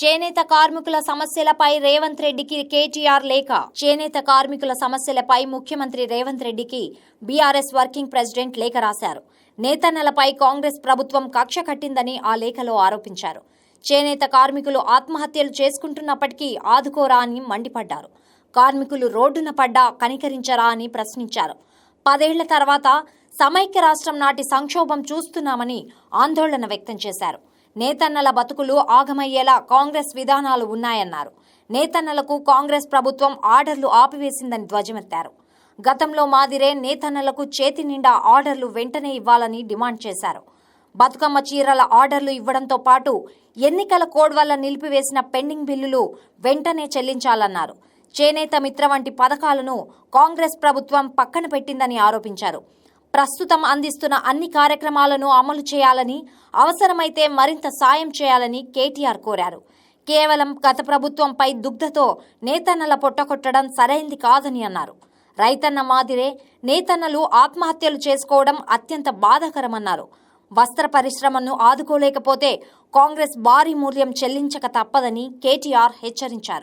చేనేత కార్మికుల సమస్యలపై రేవంత్ రెడ్డికి కేటీఆర్ లేఖ. చేనేత కార్మికుల సమస్యలపై ముఖ్యమంత్రి రేవంత్ రెడ్డికి బీఆర్ఎస్ వర్కింగ్ ప్రెసిడెంట్ లేఖ రాశారు. నేతన్నలపై కాంగ్రెస్ ప్రభుత్వం కక్ష కట్టిందని ఆ లేఖలో ఆరోపించారు. చేనేత కార్మికులు ఆత్మహత్యలు చేసుకుంటున్నప్పటికీ ఆదుకోరా అని మండిపడ్డారు. కార్మికులు రోడ్డున పడ్డా కనికరించరా అని ప్రశ్నించారు. పదేళ్ళ తర్వాత సమైక్య రాష్ట్రం నాటి సంక్షోభం చూస్తున్నామని ఆందోళన వ్యక్తం చేశారు. నేతన్నల బతుకులు ఆగమయ్యేలా కాంగ్రెస్ విధానాలు ఉన్నాయన్నారు. నేతన్నలకు కాంగ్రెస్ ప్రభుత్వం ఆర్డర్లు ఆపివేసిందని ధ్వజమెత్తారు. గతంలో మాదిరే నేతన్నలకు చేతి నిండా ఆర్డర్లు వెంటనే ఇవ్వాలని డిమాండ్ చేశారు. బతుకమ్మ చీరల ఆర్డర్లు ఇవ్వడంతో పాటు ఎన్నికల కోడ్ వల్ల నిలిపివేసిన పెండింగ్ బిల్లులు వెంటనే చెల్లించాలన్నారు. చేనేత మిత్ర వంటి పథకాలను కాంగ్రెస్ ప్రభుత్వం పక్కన పెట్టిందని ఆరోపించారు. ప్రస్తుతం అందిస్తున్న అన్ని కార్యక్రమాలను అమలు చేయాలని అవసరమైతే మరింత సాయం చేయాలని కేటీఆర్ కోరారు. కేవలం గత ప్రభుత్వంపై దుగ్ధతో నేతన్నల పొట్టకొట్టడం సరైంది కాదని అన్నారు. రైతన్న మాదిరే నేతన్నలు ఆత్మహత్యలు చేసుకోవడం అత్యంత బాధాకరమన్నారు. వస్త్ర పరిశ్రమను ఆదుకోలేకపోతే కాంగ్రెస్ భారీ మూల్యం చెల్లించక తప్పదని కేటీఆర్ హెచ్చరించారు.